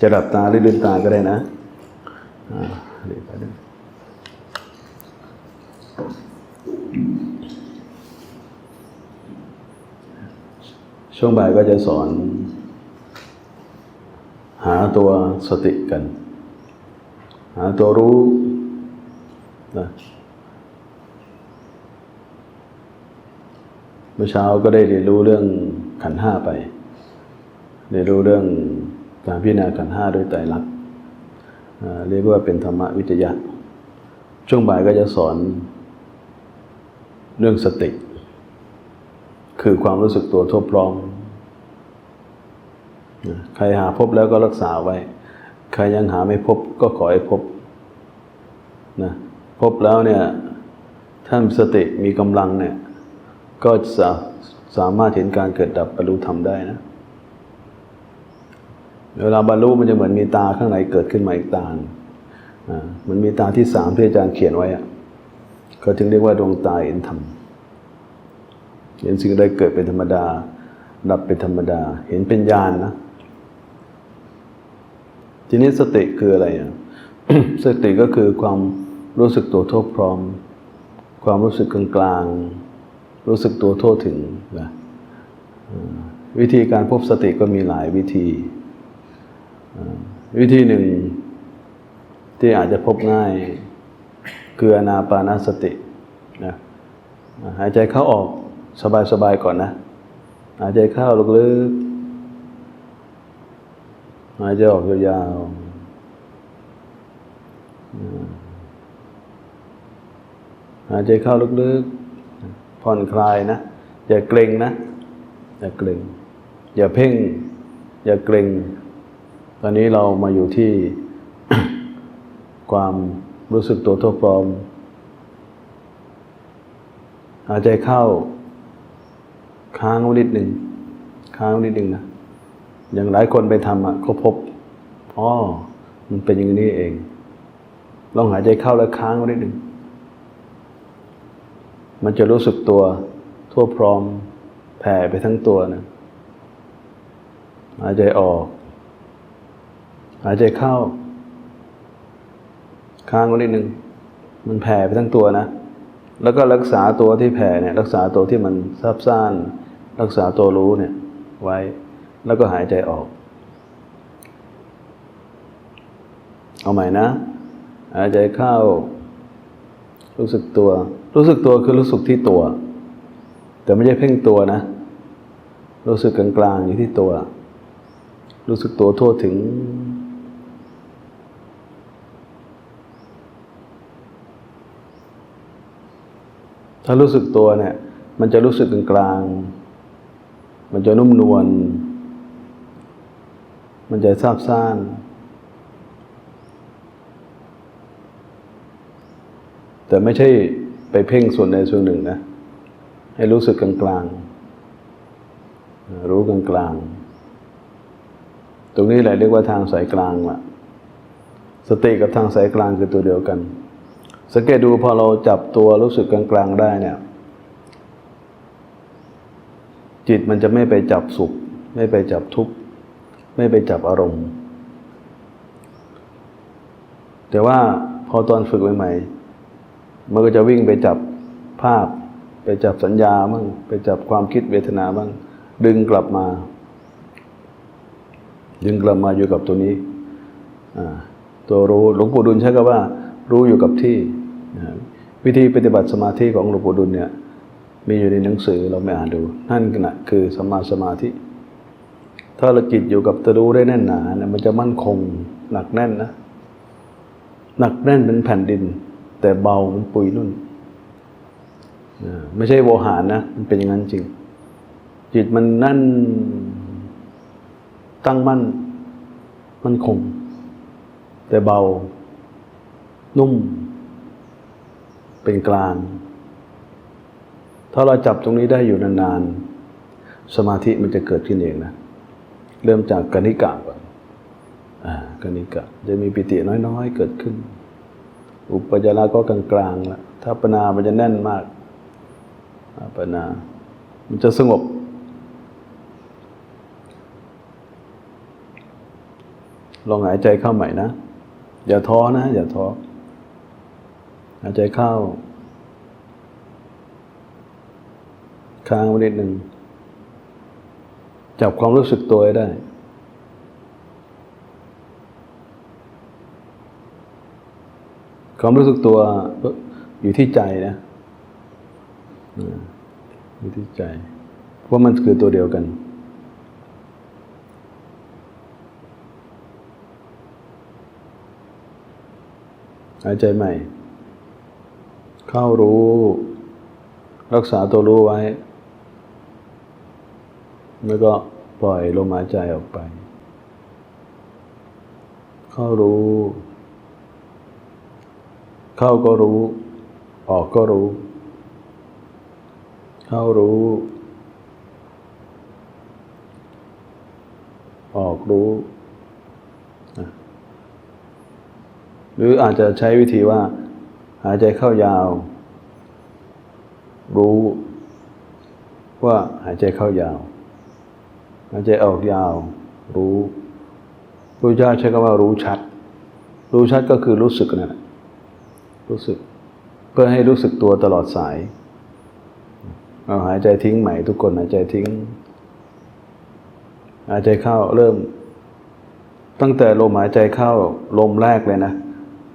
จะหลับตาหรือลืมตาก็ได้นะเดี๋ยวไปดูช่วงบ่ายก็จะสอน หาตัวสติกัน หาตัวรู้นะเมื่อเช้าก็ได้เรียนรู้เรื่องขันห้าไป เรียนรู้เรื่อง การพิจารณาขันห้าด้วยไตรลักเรียกว่าเป็นธรรมวิทยา ช่วงบ่ายก็จะสอนเรื่องสติ คือความรู้สึกตัวทั่วพร้อมใครหาพบแล้วก็รักษาไว้ ใครยังหาไม่พบก็ขอให้พบนะพบแล้วเนี่ยท่านสติมีกำลังเนี่ยก็จะสามารถเห็นการเกิดดับบรรลุธรรมได้นะ เวลาบรรลุมันจะเหมือนมีตาข้างในเกิดขึ้นมาอีกตาหนึ่งอ่ามันมีตาที่สามที่อาจารย์เขียนไว้อะก็จึงเรียกว่าดวงตาเห็นธรรมเห็นสิ่งใดเกิดเป็นธรรมดา ดับเป็นธรรมดา เห็นเป็นญาณนะทีนี้สติคืออะไรอะสติก็คือความรู้สึกตัวทั่วพร้อม ความรู้สึกกลางๆรู้สึกตัวทั่วถึงนะวิธีการพบสติก็มีหลายวิธี วิธีหนึ่งที่อาจจะพบง่าย คืออนาปานสตินะหายใจเข้าออกสบายๆก่อนนะ หายใจเข้าลึกๆหายใจออกยาวๆหายใจเข้าลึกๆผ่อนคลายนะ อย่าเกร็งนะ อย่าเกร็ง อย่าเพ่ง อย่าเกร็ง ตอนนี้เรามาอยู่ที่ความรู้สึกตัวทั่วพร้อมหายใจเข้า ค้างไว้นิดหนึ่งค้างไว้นิดหนึ่งนะอย่างหลายคนไปทำอะเขาพบอ๋อมันเป็นอย่างนี้เอง ลองหายใจเข้าแล้วค้างไว้นิดหนึ่งมันจะรู้สึกตัวทั่วพร้อมแผ่ไปทั้งตัวนะหายใจออก หายใจเข้า ค้างไว้นิดหนึ่งมันแผ่ไปทั้งตัวนะ แล้วก็รักษาตัวที่แผ่เนี่ย รักษาตัวที่มันซับซ่าน รักษาตัวรู้เนี่ย ไว้ แล้วก็หายใจออก เอาใหม่นะ หายใจเข้า รู้สึกตัว รู้สึกตัวคือรู้สึกที่ตัว แต่ไม่ใช่เพ่งตัวนะ รู้สึกกลางๆอยู่ที่ตัว รู้สึกตัวทั่วถึง ถ้ารู้สึกตัวเนี่ย มันจะรู้สึกกลางๆมันจะนุ่มนวล มันจะซาบซ่านแต่ไม่ใช่ไปเพ่งส่วนใดส่วนหนึ่งนะ ให้รู้สึกกลางๆรู้กลางๆตรงนี้แหละเรียกว่าทางสายกลางล่ะสติกับทางสายกลางคือตัวเดียวกัน สังเกตดูพอเราจับตัวรู้สึกกลางๆได้เนี่ย จิตมันจะไม่ไปจับสุข ไม่ไปจับทุกข์ ไม่ไปจับอารมณ์ แต่ว่าพอตอนฝึกใหม่ๆมันก็จะวิ่งไปจับภาพ ไปจับสัญญาบ้างไปจับความคิดเวทนาบ้าง ดึงกลับมา ดึงกลับมาอยู่กับตัวนี้ตัวรู้หลวงปู่ดุลใช้คำว่ารู้อยู่กับที่ วิธีปฏิบัติสมาธิของหลวงปู่ดุลเนี่ยมีอยู่ในหนังสือเราไม่อ่านดูนั่นนะคือสมาสมาธิ ถ้าเราจิตอยู่กับตัวรู้ได้แน่นหนาเนี่ยมันจะมั่นคงหนักแน่นนะหนักแน่นเป็นแผ่นดิน แต่เบาเหมันปุยนุ่นไม่ใช่โวหารนะมันเป็นอย่างนั้นจริง จิตมันนั่นตั้งมั่นมั่นคง แต่เบา นุ่ม เป็นกลาง ถ้าเราจับตรงนี้ได้อยู่นานๆ สมาธิมันจะเกิดขึ้นเองนะ เริ่มจากกนิกะก่อนอ่ากนิกะ จะมีปิติน้อยๆ เกิดขึ้น อุปจาระก็กลางๆละถ้าปนามันจะแน่นมากปนา มันจะสงบลองหายใจเข้าใหม่นะ อย่าท้อนะ อย่าท้อ หายใจเข้า ค้างไว้นิดหนึ่ง จับความรู้สึกตัวได้ ความรู้สึกตัวอยู่ที่ใจนะอ่าอยู่ที่ใจ เพราะมันคือตัวเดียวกันหายใจใหม่ เข้ารู้ รักษาตัวรู้ไว้ แล้วก็ปล่อยลมหายใจออกไป เข้ารู้ เข้าก็รู้ ออกก็รู้ เข้ารู้ ออกรู้หรืออาจจะใช้วิธีว่า หายใจเข้ายาว รู้ว่าหายใจเข้ายาว หายใจออกยาว รู้พระเจ้าใช้คำว่ารู้ชัด รู้ชัดก็คือรู้สึกนั่นแหละรู้สึก เพื่อให้รู้สึกตัวตลอดสายเอาหายใจทิ้งใหม่ทุกคนหายใจทิ้ง หายใจเข้าเริ่ม ตั้งแต่ลมหายใจเข้าลมแรกเลยนะ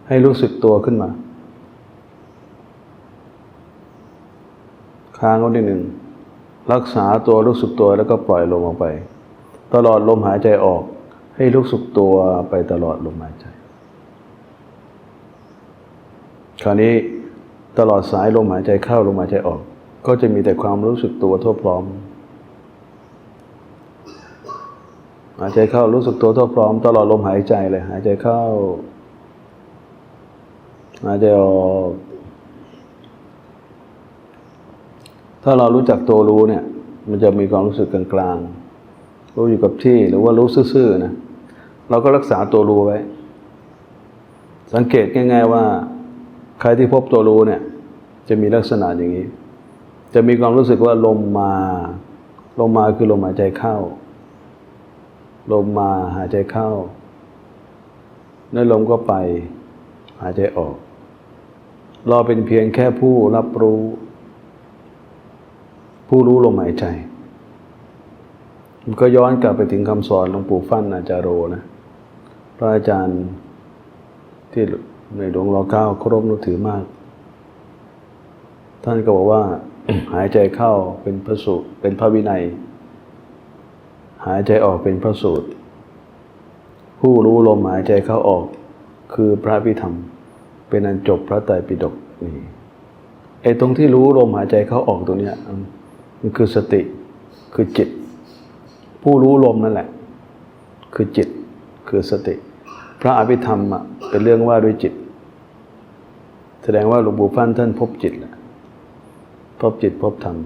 ให้รู้สึกตัวขึ้นมา ค้างไว้นิดหนึ่ง รักษาตัวรู้สึกตัวแล้วก็ปล่อยลมออกไป ตลอดลมหายใจออก ให้รู้สึกตัวไปตลอดลมหายใจ คราวนี้ตลอดสายลมหายใจเข้าลมหายใจออก ก็จะมีแต่ความรู้สึกตัวทั่วพร้อมหายใจเข้ารู้สึกตัวทั่วพร้อม ตลอดลมหายใจเลย หายใจเข้า หายใจออก ถ้าเรารู้จักตัวรู้เนี่ย มันจะมีความรู้สึกกลางๆ รู้อยู่กับที่หรือว่ารู้ซื่อๆนะ เราก็รักษาตัวรู้ไว้ สังเกตง่ายๆว่า ใครที่พบตัวรู้เนี่ย จะมีลักษณะอย่างนี้ จะมีความรู้สึกว่าลมมา ลมมาคือลมหายใจเข้า ลมมาหายใจเข้า แล้วลมก็ไป หายใจออก เราเป็นเพียงแค่ผู้รับรู้ ผู้รู้ลมหายใจ มันก็ย้อนกลับไปถึงคำสอนหลวงปู่ฟั่นอาจารโรนะ พระอาจารย์ที่ในหลวงรอเก้าเคารพนับถือมาก ท่านก็บอกว่า หายใจเข้าเป็นพระสูตรเป็นพระวินัย หายใจออกเป็นพระสูตร ผู้รู้ลมหายใจเข้าออกคือพระพิธรรม เป็นอันจบพระไตรปิฎกนี่ไอ้ตรงที่รู้ลมหายใจเข้าออกตรงเนี้ย มันคือสติคือจิต ผู้รู้ลมนั่นแหละ คือจิตคือสติ พระอภิธรรมเป็นเรื่องว่าด้วยจิต แสดงว่าหลวงปู่ฟั่นท่านพบจิตแหละพบจิตพบธรรม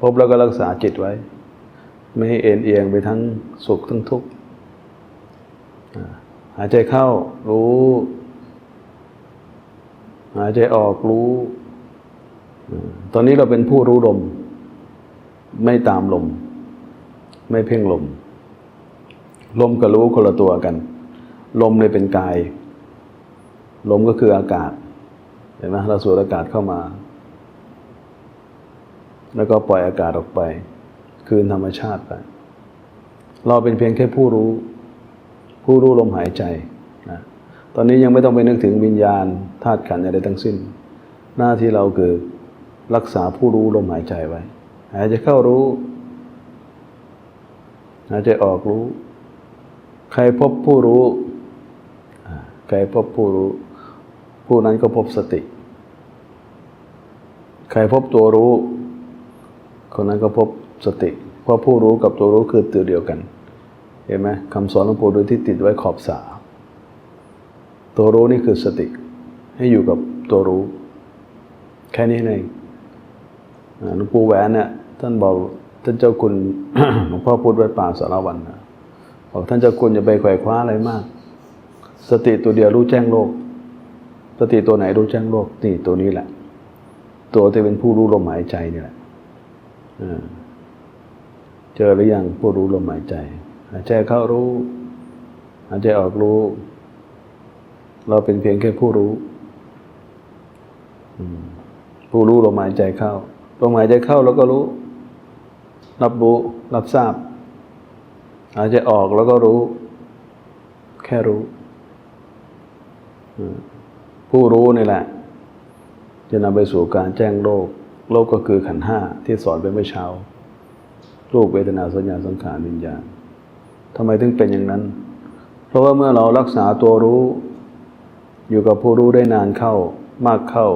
พบแล้วก็รักษาจิตไว้ ไม่ให้เอ็นเอียงไปทั้งสุขทั้งทุกข์หายใจเข้ารู้ หายใจออกรู้ ตอนนี้เราเป็นผู้รู้ลม ไม่ตามลม ไม่เพ่งลม ลมกับรู้คนละตัวกัน ลมเลยเป็นกาย ลมก็คืออากาศ เห็นไหมเราสูดอากาศเข้ามา แล้วก็ปล่อยอากาศออกไป คืนธรรมชาติไป เราเป็นเพียงแค่ผู้รู้ ผู้รู้ลมหายใจนะตอนนี้ยังไม่ต้องไปนึกถึงวิญญาณธาตุขันธ์อะไรทั้งสิ้น หน้าที่เราคือรักษาผู้รู้ลมหายใจไว้ หายใจเข้ารู้ หายใจออกรู้ ใครพบผู้รู้ ใครพบผู้รู้ ผู้นั้นก็พบสติ ใครพบตัวรู้ คนนั้นก็พบสติ เพราะผู้รู้กับตัวรู้คือตัวเดียวกัน เห็นไหมคำสอนหลวงปู่ดูที่ติดไว้ขอบสา ตัวรู้นี่คือสติ ให้อยู่กับตัวรู้ แค่นี้เองหลวงปู่แหวนเนี่ย ท่านบอกท่านเจ้าคุณหลวงพ่อพูดไว้ป่าสารวันนะบอกท่านเจ้าคุณอย่าไปไขว่คว้าอะไรมาก สติตัวเดียวรู้แจ้งโลก สติตัวไหนรู้แจ้งโลกนี่ตัวนี้แหละ ตัวที่เป็นผู้รู้ลมหายใจนี่แหละเจอหรือยังผู้รู้ลมหายใจหายใจเข้ารู้หายใจออกรู้ เราเป็นเพียงแค่ผู้รู้ผู้รู้ลมหายใจเข้าลมหายใจเข้าเราก็รู้ รับรู้รับทราบ หายใจออกแล้วก็รู้ แค่รู้ ผู้รู้นี่แหละ จะนำไปสู่การแจ้งโลก โลกก็คือขันห้าที่สอนไปเมื่อเช้า รูปเวทนาสัญญาสังขารวิญญาณทำไมถึงเป็นอย่างนั้น เพราะว่าเมื่อเรารักษาตัวรู้ อยู่กับผู้รู้ได้นานเข้า มากเข้า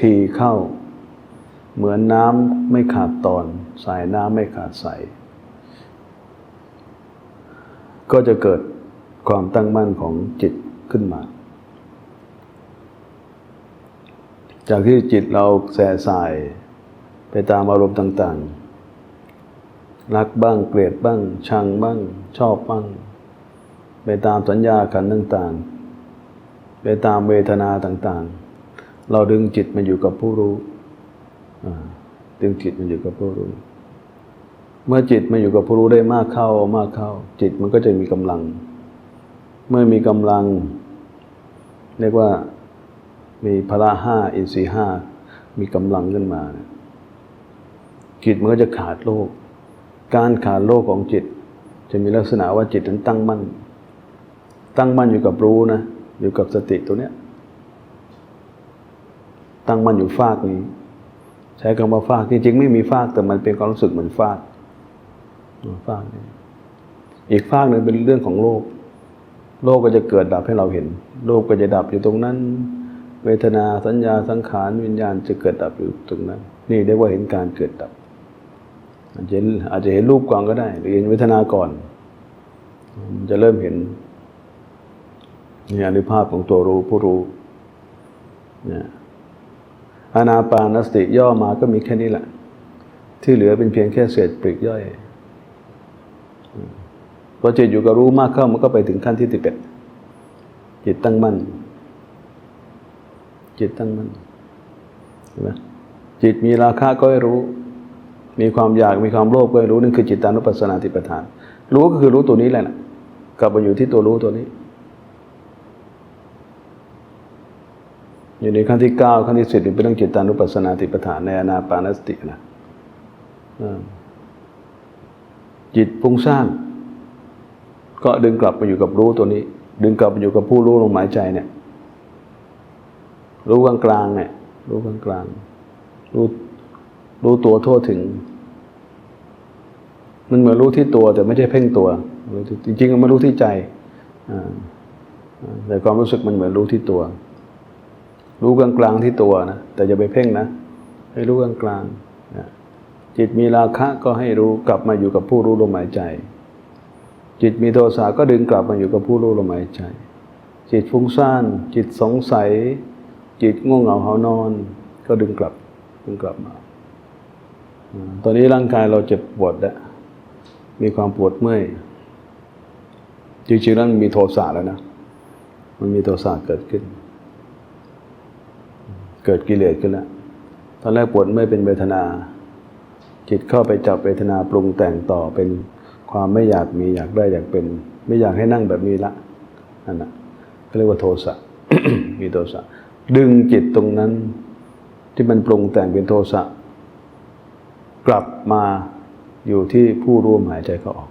ทีเข้า เหมือนน้ำไม่ขาดตอน สายน้ำไม่ขาดสาย ก็จะเกิดความตั้งมั่นของจิตขึ้นมา จากที่จิตเราแส่สายไปตามอารมณ์ต่างๆ รักบ้างเกลียดบ้าง ชังบ้าง ชอบบ้าง ไปตามสัญญาขันต่างๆ ไปตามเวทนาต่างๆ เราดึงจิตมาอยู่กับผู้รู้อ่า ดึงจิตมาอยู่กับผู้รู้ เมื่อจิตมาอยู่กับผู้รู้ได้มากเข้ามากเข้า จิตมันก็จะมีกำลัง เมื่อมีกำลัง เรียกว่ามีพละห้าอินทรีห้ามีกำลังขึ้นมา จิตมันก็จะขาดโลก การขาดโลกของจิต จะมีลักษณะว่าจิตนั้นตั้งมั่น ตั้งมั่นอยู่กับรู้นะ อยู่กับสติตัวเนี้ยตั้งมั่นอยู่ฟากนี้ ใช้คำว่าฟากจริงๆไม่มีฟากแต่มันเป็นความรู้สึกเหมือนฟากฟากนี่อีกฟากหนึ่งเป็นเรื่องของโลก โลกก็จะเกิดดับให้เราเห็น โลกก็จะดับอยู่ตรงนั้น เวทนาสัญญาสังขารวิญญาณจะเกิดดับอยู่ตรงนั้น นี่เรียกว่าเห็นการเกิดดับ อาจจะอาจจะเห็นรูปก่อนก็ได้ หรือเห็นเวทนาก่อนมันจะเริ่มเห็นนี่อนุภาพของตัวรู้ผู้รู้เนี่ย อานาปานสติย่อมาก็มีแค่นี้แหละ ที่เหลือเป็นเพียงแค่เศษปลีกย่อยพอจิตอยู่กับรู้มากเข้ามันก็ไปถึงขั้นที่ติเป็ดจิตตั้งมั่น จิตตั้งมั่นเห็นไหมจิตมีราคะก็ให้รู้ มีความอยากมีความโลภก็ให้รู้นั่นคือจิตตานุปัสสนาติปทาน รู้ก็คือรู้ตัวนี้แหละกลับมาอยู่ที่ตัวรู้ตัวนี้ อยู่ในขั้นที่เก้าขั้นที่สิบเป็นเรื่องจิตตานุปัสสนาติปทานในอนาปานสตินะจิตฟุ้งซ่านก็ดึงกลับมาอยู่กับรู้ตัวนี้ ดึงกลับมาอยู่กับผู้รู้ลมหายใจเนี่ย รู้กลางกลางเนี่ย รู้กลางกลางรู้รู้ตัวทั่วถึง มันเหมือนรู้ที่ตัวแต่ไม่ใช่เพ่งตัว จริงๆมันรู้ที่ใจแต่ความรู้สึกมันเหมือนรู้ที่ตัว รู้กลางกลางที่ตัวนะแต่อย่าไปเพ่งนะ ให้รู้กลางกลางจิตมีราคะก็ให้รู้กลับมาอยู่กับผู้รู้ลมหายใจ จิตมีโทสะก็ดึงกลับมาอยู่กับผู้รู้ลมหายใจ จิตฟุ้งซ่าน จิตสงสัย จิตง่วงเหงาหานอน ก็ดึงกลับดึงกลับมา ตอนนี้ร่างกายเราเจ็บปวดแล้วมีความปวดเมื่อยจริงๆแล้วมันมีโทสะแล้วนะ มันมีโทสะเกิดขึ้น เกิดกิเลสขึ้นแล้วตอนแรกปวดเมื่อยเป็นเวทนา จิตเข้าไปจับเวทนาปรุงแต่งต่อเป็นความไม่อยากมีอยากได้อยากเป็น ไม่อยากให้นั่งแบบนี้ละนั่นนะก็เรียกว่าโทสะมีโทสะดึงจิตตรงนั้นที่มันปรุงแต่งเป็นโทสะกลับมาอยู่ที่ผู้ร่วมหายใจเขาออก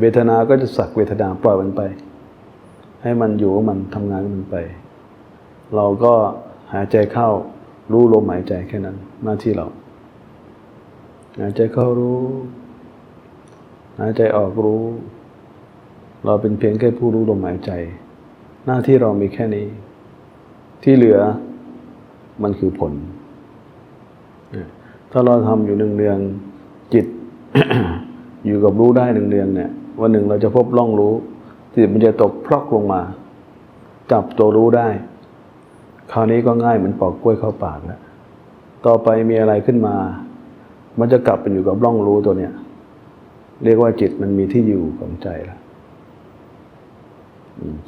เวทนาก็จะสักเวทนาปล่อยมันไป ให้มันอยู่มันทำงานมันไป เราก็หายใจเข้ารู้ลมหายใจแค่นั้น หน้าที่เรา หายใจเข้ารู้ หายใจออกรู้ เราเป็นเพียงแค่ผู้รู้ลมหายใจ หน้าที่เรามีแค่นี้ ที่เหลือมันคือผล ถ้าเราทำอยู่หนึ่งเดือนจิต อยู่กับรู้ได้หนึ่งเดือนเนี่ยวันหนึ่งเราจะพบร่องรู้จิตมันจะตกพลอกลงมา จับตัวรู้ได้ คราวนี้ก็ง่ายเหมือนปอกกล้วยเข้าปากแล้วต่อไปมีอะไรขึ้นมา มันจะกลับไปอยู่กับร่องรู้ตัวเนี้ยเรียกว่าจิตมันมีที่อยู่ของใจแล้ว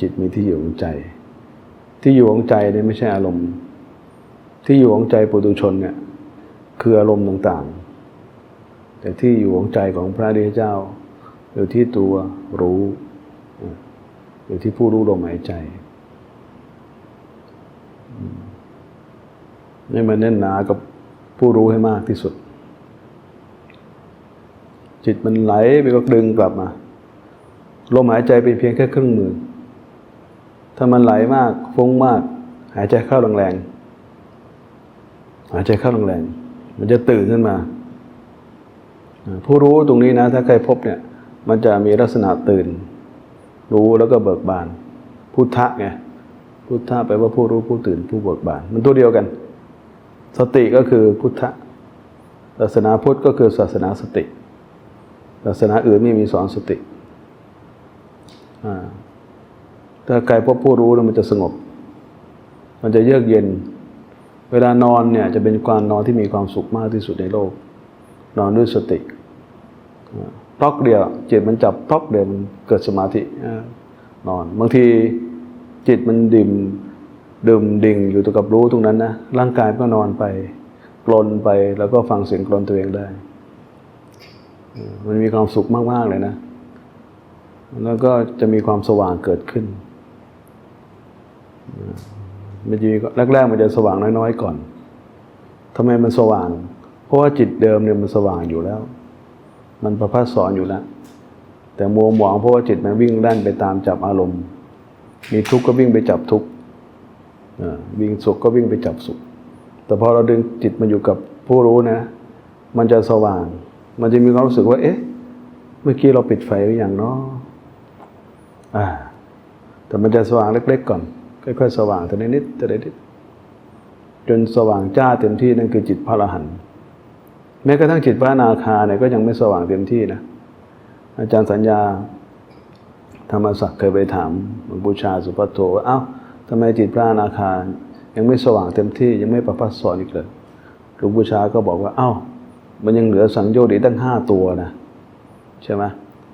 จิตมีที่อยู่ของใจ ที่อยู่ของใจเนี่ยไม่ใช่อารมณ์ ที่อยู่ของใจปุถุชนเนี่ย คืออารมณ์ต่างๆ แต่ที่อยู่ของใจของพระเดชเจ้า อยู่ที่ตัวรู้ อยู่ที่ผู้รู้ลมหายใจ ให้มันแน่นหนากับผู้รู้ให้มากที่สุด จิตมันไหลไปก็ดึงกลับมาลมหายใจเป็นเพียงแค่เครื่องมือ ถ้ามันไหลมากฟุ้งมาก หายใจเข้าแรงๆหายใจเข้าแรงๆมันจะตื่นขึ้นมา ผู้รู้ตรงนี้นะ ถ้าใครพบเนี่ย มันจะมีลักษณะตื่น รู้แล้วก็เบิกบาน พุทธะไง พุทธะแปลว่าผู้รู้ผู้ตื่นผู้เบิกบาน มันตัวเดียวกัน สติก็คือพุทธะศาสนาพุทธก็คือศาสนาสติศาสนาอื่นไม่มีสอนสติถ้าใครพบผู้รู้แล้วมันจะสงบ มันจะเยือกเย็น เวลานอนเนี่ยจะเป็นการนอนที่มีความสุขมากที่สุดในโลก นอนด้วยสติพอกเดียวจิตมันจับพอกเดียวมันเกิดสมาธินอนบางที จิตมันดิ่มดื่มดิ่งอยู่ตัวกับรู้ตรงนั้นนะร่างกายก็นอนไปกลนไปแล้วก็ฟังเสียงกลนตัวเองได้ มันมีความสุขมากๆเลยนะ แล้วก็จะมีความสว่างเกิดขึ้นมันจะมีแรกๆมันจะสว่างน้อยๆก่อนทำไมมันสว่าง เพราะว่าจิตเดิมเนี่ยมันสว่างอยู่แล้ว มันประพัดสอนอยู่แล้วแต่มัวหมองเพราะว่าจิตมันวิ่งแล่นไปตามจับอารมณ์ มีทุกข์ก็วิ่งไปจับทุกข์อ่าวิ่งสุขก็วิ่งไปจับสุข แต่พอเราดึงจิตมาอยู่กับผู้รู้นะ มันจะสว่าง มันจะมีความรู้สึกว่า เอ๊ะ เมื่อกี้เราปิดไฟหรือยังเนาะอ่า แต่มันจะสว่างเล็ก ๆ ก่อน ค่อยๆสว่างแต่นิดๆแต่นิดๆจนสว่างจ้าเต็มที่นั่นคือจิตพระอรหันต์แม้กระทั่งจิตพระนาคาเนี่ยก็ยังไม่สว่างเต็มที่นะอาจารย์สัญญา ธรรมศักดิ์เคยไปถามหลวงปู่ชาสุภัทโทว่าเอ้าทำไมจิตพระอนาคายังไม่สว่างเต็มที่ยังไม่ประพัสสอนอีกเลยหลวงปู่ชาก็บอกว่าเอ้ามันยังเหลือสังโยชน์อีกตั้งห้าตัวนะใช่ไหม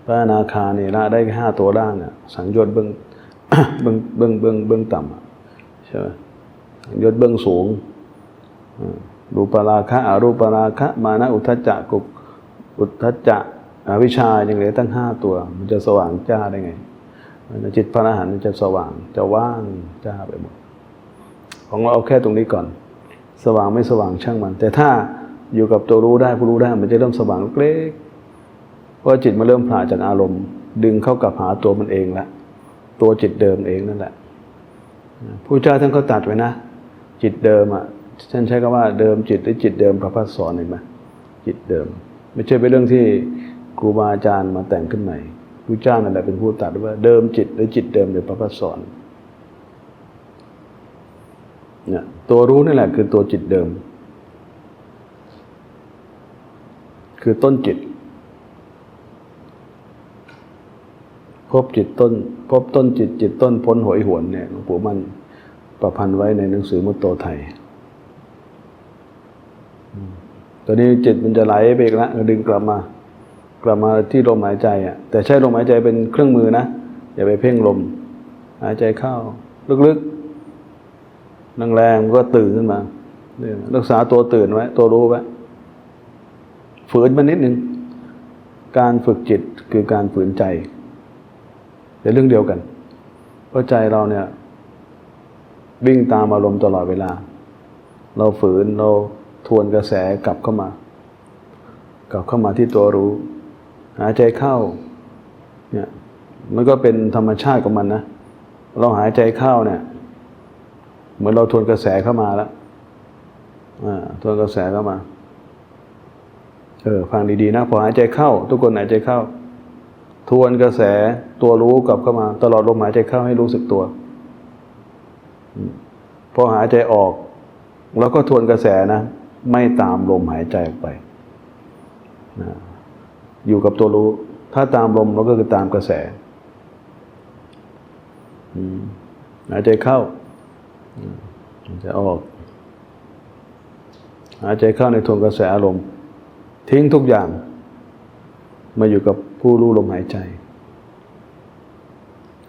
พระอนาคาเนี่ยละได้แค่ห้าตัวล่างเนี่ยสังโยชน์เบื้องเบื้องเบื้องเบื้องเบื้องต่ำใช่ไหมสังโยชน์เบื้องสูงรูปราคะอรูปราคะ มานะอุทธัจจะกุอุทธัจจะ อวิชายังเหลือตั้งห้าตัว มันจะสว่างจ้าได้ไงจิตพระอรหันต์มันจะสว่างจะว่างจ้าไปหมดของเราเอาแค่ตรงนี้ก่อน สว่างไม่สว่างช่างมัน แต่ถ้าอยู่กับตัวรู้ได้ผู้รู้ได้มันจะเริ่มสว่างเล็กเพราะจิตมันเริ่มผ่าจากอารมณ์ ดึงเข้ากับหาตัวมันเองละตัวจิตเดิมเองนั่นแหละผู้เจ้าท่านก็ตัดไว้นะ จิตเดิมอะท่านใช้คำว่าเดิมจิตหรือจิตเดิมพระพัฒสอนเห็นไหมจิตเดิม ไม่ใช่เป็นเรื่องที่ ครูบาอาจารย์มาแต่งขึ้นใหม่ผู้เจ้านั่นแหละเป็นผู้ตัดว่าเดิมจิตหรือจิตเดิมหรือพระพัฒสอนเนี่ยตัวรู้นี่แหละคือตัวจิตเดิม คือต้นจิต พบจิตต้น พบต้นจิตจิตต้นพ้นหอยหวนเนี่ยหลวงปู่มันประพันธ์ไว้ในหนังสือมุตโตไทยตอนนี้จิตมันจะไหลไปอีกแล้วดึงกลับมา กลับมาที่ลมหายใจอะแต่ใช้ลมหายใจเป็นเครื่องมือนะ อย่าไปเพ่งลม หายใจเข้า ลึกๆแรงๆมันก็ตื่นขึ้นมาเนี่ยรักษาตัวตื่นไว้ ตัวรู้ไว้ฝืนมันนิดหนึ่งการฝึกจิตคือการฝืนใจเป็นเรื่องเดียวกัน เพราะใจเราเนี่ย วิ่งตามอารมณ์ตลอดเวลา เราฝืนเราทวนกระแสกลับเข้ามา กลับเข้ามาที่ตัวรู้ หายใจเข้าเนี่ยมันก็เป็นธรรมชาติของมันนะ เราหายใจเข้าเนี่ย เหมือนเราทวนกระแสเข้ามาแล้วอ่าทวนกระแสเข้ามา เออฟังดีๆนะพอหายใจเข้า ทุกคนหายใจเข้า ทวนกระแสตัวรู้กลับเข้ามา ตลอดลมหายใจเข้าให้รู้สึกตัวพอหายใจออก แล้วก็ทวนกระแสนะ ไม่ตามลมหายใจออกไปนะ อยู่กับตัวรู้ ถ้าตามลมเราก็คือตามกระแสหายใจเข้าหายใจออกหายใจเข้าในทวนกระแสอารมณ์ ทิ้งทุกอย่าง มาอยู่กับผู้รู้ลมหายใจ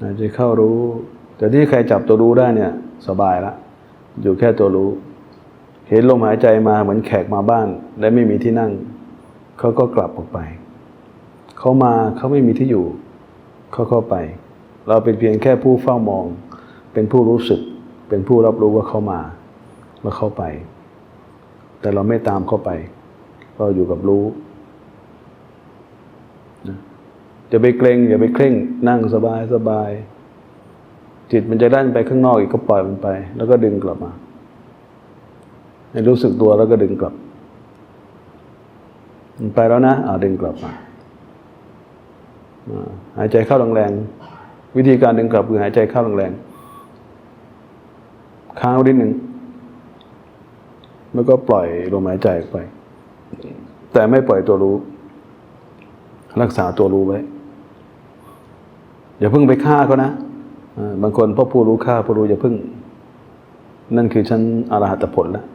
หายใจเข้ารู้ แต่ที่ใครจับตัวรู้ได้เนี่ย สบายละอยู่แค่ตัวรู้ เห็นลมหายใจมาเหมือนแขกมาบ้าน และไม่มีที่นั่ง เขาก็กลับออกไป เขามาเขาไม่มีที่อยู่เขาเข้าไป เราเป็นเพียงแค่ผู้เฝ้ามอง เป็นผู้รู้สึก เป็นผู้รับรู้ว่าเขามาว่าเข้าไป แต่เราไม่ตามเข้าไป เราอยู่กับรู้นะจะไปเกรงอย่าไปเคร่งนั่งสบายสบาย จิตมันจะดันไปข้างนอกอีกก็ปล่อยมันไป แล้วก็ดึงกลับมาให้รู้สึกตัวแล้วก็ดึงกลับ มันไปแล้วนะเอาดึงกลับมา หายใจเข้าแรงๆวิธีการดึงกลับคือหายใจเข้าแรงๆค้างนิดหนึ่งแล้วก็ปล่อยลมหายใจออกไป แต่ไม่ปล่อยตัวรู้ รักษาตัวรู้ไว้ อย่าเพิ่งไปฆ่าเขานะบางคนพ่อผู้รู้ฆ่าผู้รู้อย่าเพิ่ง นั่นคือชั้นอรหัตผลแล้ว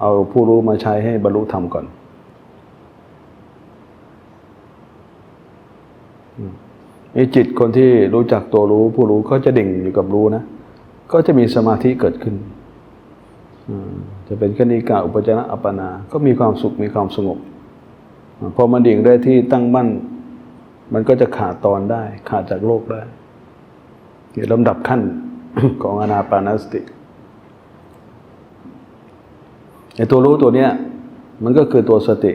เอาผู้รู้มาใช้ให้บรรลุธรรมก่อน นี่จิตคนที่รู้จักตัวรู้ผู้รู้เขาจะดิ่งอยู่กับรู้นะ ก็จะมีสมาธิเกิดขึ้น จะเป็นคณิกาอุปจาระอัปปนา ก็มีความสุขมีความสงบ พอมันดิ่งได้ที่ตั้งมั่น มันก็จะขาดตอนได้ ขาดจากโลกได้ลำดับขั้นของอนาปานสติไอ้ตัวรู้ตัวเนี้ยมันก็คือตัวสติ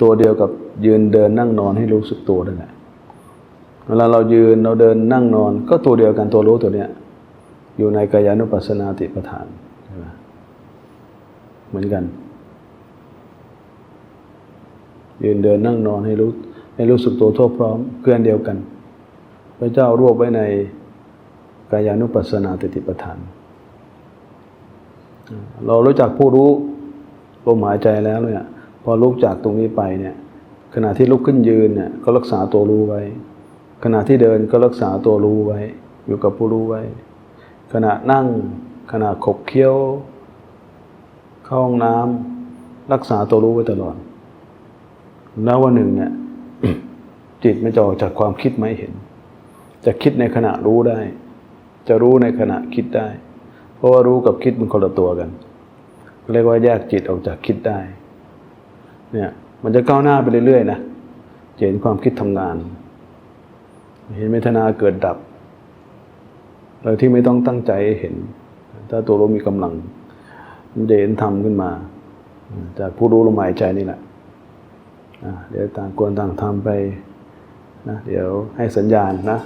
ตัวเดียวกับยืนเดินนั่งนอนให้รู้สึกตัวนั่นแหละ เวลาเรายืนเราเดินนั่งนอนก็ตัวเดียวกันตัวรู้ตัวเนี้ยอยู่ในกายานุปัสสนาติปทานใช่ไหมเหมือนกัน ยืนเดินนั่งนอนให้รู้ให้รู้สึกตัวทั่วพร้อมเพื่อนเดียวกัน พระเจ้ารวบไว้ในกายานุปัสสนาติติปทาน เรารู้จักผู้รู้ลมหายใจแล้วเนี่ยพอลุกจากตรงนี้ไปเนี่ยขณะที่ลุกขึ้นยืนเนี่ยก็รักษาตัวรู้ไว้ ขณะที่เดินก็รักษาตัวรู้ไว้ อยู่กับผู้รู้ไว้ ขณะนั่ง ขณะขบเคี้ยว เข้าห้องน้ำรักษาตัวรู้ไว้ตลอด แล้ววันหนึ่งเนี่ยจิตมันจะออกจากความคิดไม่เห็น จะคิดในขณะรู้ได้ จะรู้ในขณะคิดได้ เพราะว่ารู้กับคิดมันคนละตัวกัน เรียกว่าแยกจิตออกจากคิดได้ เนี่ยมันจะก้าวหน้าไปเรื่อยๆนะจะเห็นความคิดทำงาน เห็นเวทนาเกิดดับโดยที่ไม่ต้องตั้งใจเห็น ถ้าตัวรู้มีกำลังมันจะเห็นธรรมขึ้นมา จากผู้รู้ลมหายใจนี่แหละเดี๋ยวต่างกวนต่างทำไปนะเดี๋ยวให้สัญญาณนะ